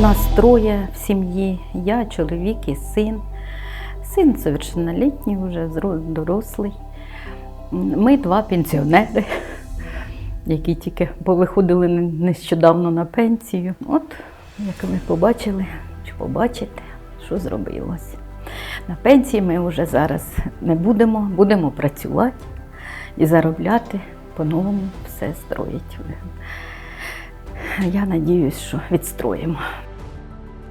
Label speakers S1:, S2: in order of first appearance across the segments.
S1: Нас троє в сім'ї, я, чоловік і син. Син совершеннолітній, вже дорослий. Ми два пенсіонери, які тільки повиходили не- нещодавно на пенсію. От, як ми побачили, чи побачите, що зробилось. На пенсії ми вже зараз не будемо, будемо працювати і заробляти, по-новому все строїть. Я надіюсь, що відстроїмо.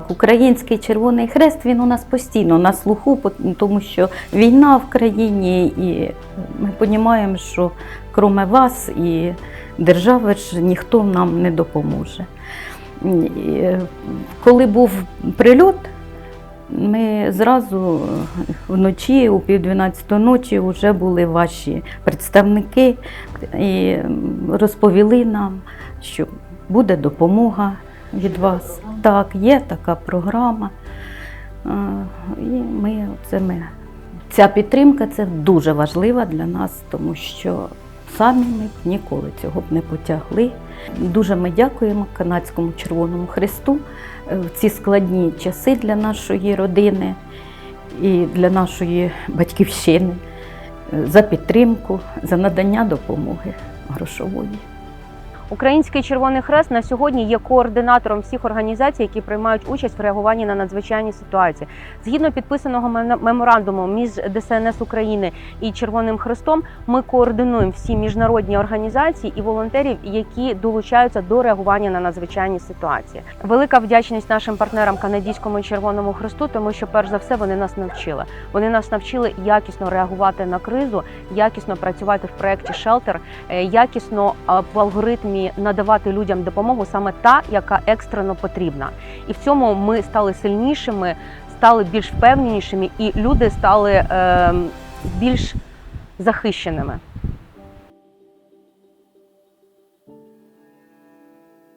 S1: Український Червоний Хрест він у нас постійно на слуху, тому що війна в країні, і ми розуміємо, що крім вас і держави ж ніхто нам не допоможе. Е, Коли був прильот, ми зразу вночі, у пів 12 ночі, вже були ваші представники і розповіли нам, що буде допомога від вас. Так, є така програма. Е, І ми, це ми. Ця підтримка це дуже важлива для нас, тому що самі ми ніколи цього б не потягли. Дуже ми дякуємо Канадському Червоному Христу е, в ці складні часи для нашої родини і для нашої батьківщини е, за підтримку, за надання допомоги грошової.
S2: Український Червоний Хрест на сьогодні є координатором всіх організацій, які приймають участь в реагуванні на надзвичайні ситуації. Згідно підписаного меморандуму між ДСНС України і Червоним Хрестом, ми координуємо всі міжнародні організації і волонтерів, які долучаються до реагування на надзвичайні ситуації. Велика вдячність нашим партнерам канадському Червоному Хресту, тому що перш за все вони нас навчили. Вони нас навчили якісно реагувати на кризу, якісно працювати в проєкті Shelter, е, якісно в алгоритмі надавати людям допомогу саме та, яка екстрено потрібна. І в цьому ми стали сильнішими, стали більш впевненішими, і люди стали е, більш захищеними.